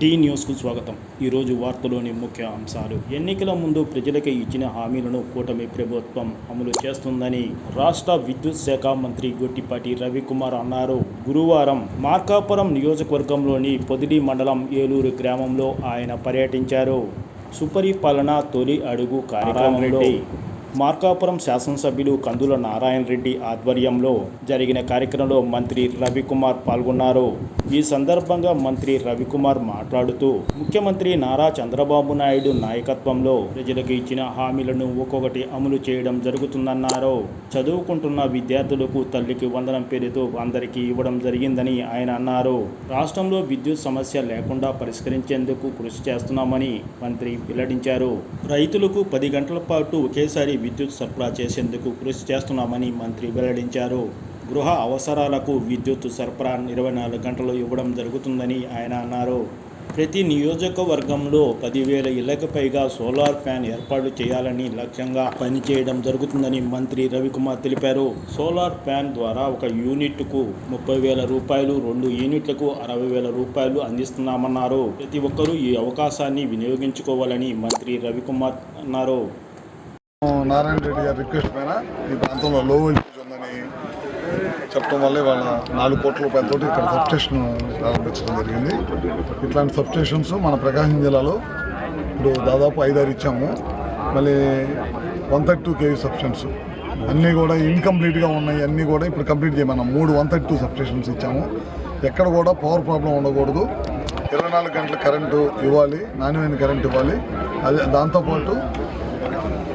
D న్యూస్కు స్వాగతం. ఈరోజు వార్తలోని ముఖ్య అంశాలు. ఎన్నికల ముందు ప్రజలకు ఇచ్చిన హామీలను కూటమి ప్రభుత్వం అమలు చేస్తుందని రాష్ట్ర విద్యుత్ శాఖ మంత్రి గొట్టిపాటి రవికుమార్ అన్నారు. గురువారం మార్కాపురం నియోజకవర్గంలోని పొదిలి మండలం ఏలూరు గ్రామంలో ఆయన పర్యటించారు. సుపరిపాలన తొలి అడుగు కార్యక్రమంలో మార్కాపురం శాసనసభ్యులు కందుల నారాయణ రెడ్డి ఆధ్వర్యంలో జరిగిన కార్యక్రమంలో మంత్రి రవికుమార్ పాల్గొన్నారు. ఈ సందర్భంగా మంత్రి రవికుమార్ మాట్లాడుతూ ముఖ్యమంత్రి నారా చంద్రబాబు నాయుడు నాయకత్వంలో ప్రజలకు ఇచ్చిన హామీలను ఒక్కొక్కటి అమలు చేయడం జరుగుతుందన్నారు. చదువుకుంటున్న విద్యార్థులకు తల్లికి వందనం పేరుతో అందరికీ ఇవ్వడం జరిగిందని ఆయన అన్నారు. రాష్ట్రంలో విద్యుత్ సమస్య లేకుండా పరిష్కరించేందుకు కృషి చేస్తున్నామని మంత్రి వెల్లడించారు. రైతులకు పది గంటల పాటు ఒకేసారి విద్యుత్ సరఫరా చేసేందుకు కృషి చేస్తున్నామని మంత్రి వెల్లడించారు. గృహ అవసరాలకు విద్యుత్ సరఫరా ఇరవై నాలుగు గంటలు ఇవ్వడం జరుగుతుందని ఆయన అన్నారు. ప్రతి నియోజకవర్గంలో పదివేల ఇళ్ళకు పైగా సోలార్ ఫ్యాన్ ఏర్పాటు చేయాలని లక్ష్యంగా పనిచేయడం జరుగుతుందని మంత్రి రవికుమార్ తెలిపారు. సోలార్ ఫ్యాన్ ద్వారా ఒక యూనిట్కు ముప్పై వేల రూపాయలు రెండు యూనిట్లకు అరవై వేల రూపాయలు అందిస్తున్నామన్నారు. ప్రతి ఒక్కరూ ఈ అవకాశాన్ని వినియోగించుకోవాలని మంత్రి రవికుమార్ అన్నారు. నారాయణ రెడ్డి గారి రిక్వెస్ట్ పైన ఈ ప్రాంతంలో లో వోల్టేజ్ ఉందని చెప్పడం వల్ల వాళ్ళ నాలుగు కోట్ల రూపాయలతో ఇక్కడ సబ్స్టేషన్ ప్రారంభించడం జరిగింది. ఇట్లాంటి సబ్స్టేషన్స్ మన ప్రకాశం జిల్లాలో ఇప్పుడు దాదాపు ఐదారు ఇచ్చాము. మళ్ళీ one thirty two KV substations అన్నీ కూడా ఇన్కంప్లీట్గా ఉన్నాయి. అన్నీ కూడా ఇప్పుడు కంప్లీట్ చేయమన్నాం మూడు వన్ థర్టీ టూ సబ్స్టేషన్స్ ఇచ్చాము. ఎక్కడ కూడా పవర్ ప్రాబ్లం ఉండకూడదు. ఇరవై నాలుగు గంటల కరెంటు ఇవ్వాలి. నాణ్యమైన కరెంట్ ఇవ్వాలి. అదే దాంతోపాటు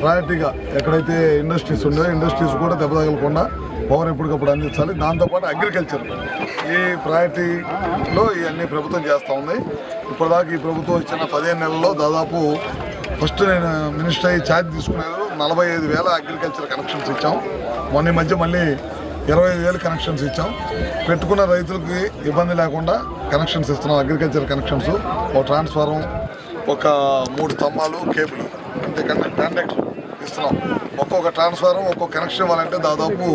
ప్రయారిటీగా ఎక్కడైతే ఇండస్ట్రీస్ ఉన్నాయో ఇండస్ట్రీస్ కూడా దెబ్బ తగలకుండా పవర్ ఎప్పటికప్పుడు అందించాలి. దాంతోపాటు అగ్రికల్చర్ ఈ ప్రయారిటీలో ఇవన్నీ ప్రభుత్వం చేస్తూ ఉంది. ఇప్పటిదాకా ఈ ప్రభుత్వం ఇచ్చిన పదిహేను నెలల్లో దాదాపు ఫస్ట్ నేను మినిస్టర్ అయ్యి ఛార్జ్ తీసుకునేది నలభై ఐదు వేల అగ్రికల్చర్ కనెక్షన్స్ ఇచ్చాం. మొన్న మధ్య మళ్ళీ ఇరవై ఐదు వేలు కనెక్షన్స్ ఇచ్చాం. పెట్టుకున్న రైతులకి ఇబ్బంది లేకుండా కనెక్షన్స్ ఇస్తున్నాం. అగ్రికల్చర్ కనెక్షన్స్ ఒక ట్రాన్స్ఫారం ఒక మూడు స్తంభాలు కేబుల్. అంతేకాకుండా కాంటాక్ట్ ఇస్తున్నాం. ఒక్కొక్క ట్రాన్స్ఫారం ఒక్కొక్క కనెక్షన్ ఇవ్వాలంటే దాదాపు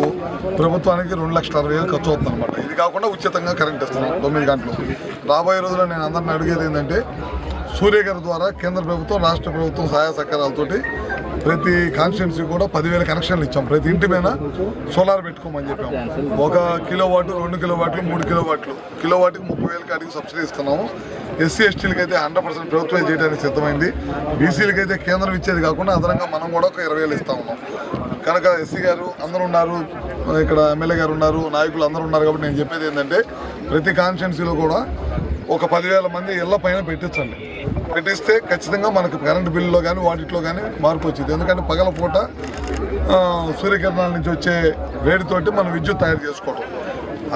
ప్రభుత్వానికి రెండు లక్షల అరవై వేలు ఖర్చు అవుతుంది అనమాట ఇది కాకుండా ఉచితంగా కరెంట్ ఇస్తున్నాం తొమ్మిది గంటలు. రాబోయే రోజుల్లో నేను అందరిని అడిగేది ఏంటంటే సూర్యగారి ద్వారా కేంద్ర ప్రభుత్వం రాష్ట్ర ప్రభుత్వం సహాయ సహకారాలతోటి ప్రతి కాన్స్టిట్యున్సీ కూడా పదివేల కనెక్షన్లు ఇచ్చాం. ప్రతి ఇంటి మీద సోలార్ పెట్టుకోమని చెప్పాము. ఒక కిలో వాటు రెండు కిలో వాట్లు మూడు కిలో వాట్లు కిలో వాటికి ముప్పై వేలకి కాడికి సబ్సిడీ ఇస్తున్నాము. ఎస్సీ ఎస్టీలకి అయితే హండ్రెడ్ పర్సెంట్ ప్రభుత్వం చేయడానికి సిద్ధమైంది. బీసీలకి అయితే కేంద్రం ఇచ్చేది కాకుండా అదనంగా మనం కూడా ఒక ఇరవై వేలు ఇస్తా ఉన్నాం. కనుక ఎస్సీ గారు అందరూ ఉన్నారు ఇక్కడ ఎమ్మెల్యే గారు ఉన్నారు నాయకులు అందరూ ఉన్నారు కాబట్టి నేను చెప్పేది ఏంటంటే ప్రతి కాన్స్టిట్యున్సీలో కూడా ఒక పదివేల మంది ఇళ్ళ పైన పెట్టించండి. పెట్టిస్తే ఖచ్చితంగా మనకు కరెంటు బిల్లులో కానీ వాటిలో కానీ మార్పు వచ్చింది. ఎందుకంటే పగల పూట సూర్యకిరణాల నుంచి వచ్చే వేడితోటి మనం విద్యుత్ తయారు చేసుకోవటం.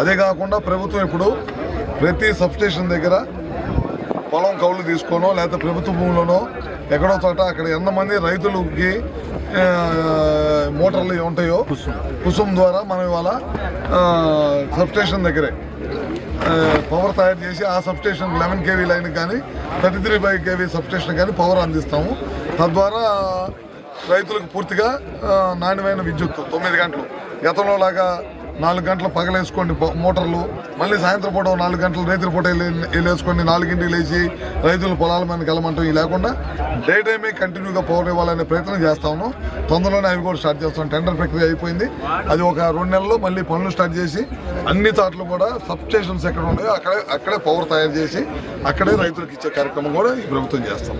అదే కాకుండా ప్రభుత్వం ఇప్పుడు ప్రతి సబ్స్టేషన్ దగ్గర పొలం కౌలు తీసుకోనో లేకపోతే ప్రభుత్వ భూములోనో ఎక్కడో చోట అక్కడ ఎంతమంది రైతులకి మోటార్లు ఉంటాయో కుసుమ్ ద్వారా మనం ఇవాళ సబ్స్టేషన్ దగ్గరే పవర్ తయారు చేసి ఆ సబ్స్టేషన్ లెవెన్ కేవీ లైన్ కానీ thirty three five KV substation కానీ పవర్ అందిస్తాము. తద్వారా రైతులకు పూర్తిగా నాణ్యమైన విద్యుత్ తొమ్మిది గంటలు. గతంలో లాగా నాలుగు గంటలు పగలేసుకోండి మోటార్లు. మళ్ళీ సాయంత్రం పూట నాలుగు గంటలు రైతుల పూట వెళ్ళి నాలుగింటికి లేచి రైతులు పొలాల మీద వెళ్ళమంటాం లేకుండా డే టైమే కంటిన్యూగా పవర్ ఇవ్వాలనే ప్రయత్నం చేస్తా ఉన్నాం. తొందరలోనే అవి కూడా స్టార్ట్ చేస్తాం. టెండర్ ప్రక్రియ అయిపోయింది. అది ఒక రెండు నెలల్లో మళ్ళీ పనులు స్టార్ట్ చేసి అన్ని తాట్లు కూడా సబ్ స్టేషన్స్ ఎక్కడ ఉన్నాయో అక్కడే అక్కడే పవర్ తయారు చేసి అక్కడే రైతులకు ఇచ్చే కార్యక్రమం కూడా ఈ ప్రభుత్వం చేస్తాం.